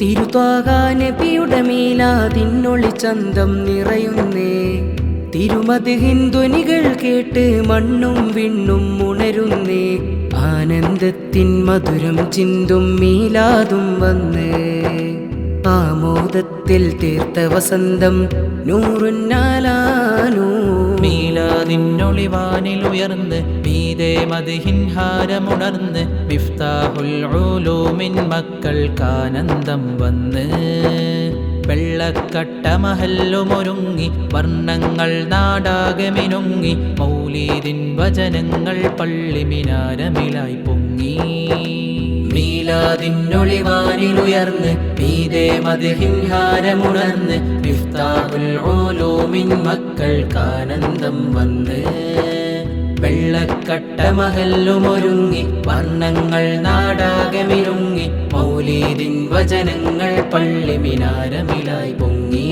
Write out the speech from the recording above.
തിരുത്വാകാനബിയുടെ മീലാതിന്നൊളി ചന്തം നിറയുന്നേ. തിരുമതി ഹിന്ദുനികൾ കേട്ട് മണ്ണും വിണ്ണും ഉണരുന്നേ. ആനന്ദത്തിൻ മധുരം ചിന്തും മീലാതും വന്ന്. ആമോദത്തിൽ തീർത്ത വസന്തം നൂറുന്നാലാനൂ മീലാതിന്നൊളിവാനിലുയർന്ന് മീതേ മതിഹിൻഹാരമുണർന്ന് മിഫ്താഹുൽ ഉലൂമിൻ മക്കൾക്കാനന്ദം വന്ന്. വെള്ളക്കട്ട മഹല്ലുമൊരുങ്ങി വർണങ്ങൾ നാടാകെ മിനുങ്ങി മൗലീദിൻ വചനങ്ങൾ പള്ളിമിനാരമിലായി പൊങ്ങി. മീലാതിന്നൊളിവാനിലുയർന്ന് മീതേ മതിഹിൻഹാരമുണർന്ന് മിഫ്താഹുൽ ഉലൂമിൻ മക്കൾക്കാനന്ദം വന്ന് വെള്ളക്കട്ട മഹല്ലുമൊരുങ്ങി വർണങ്ങൾ നാടാകമിരുങ്ങി മൗലീദിൻ വചനങ്ങൾ പള്ളി മിനാരമിലായി പൊങ്ങി.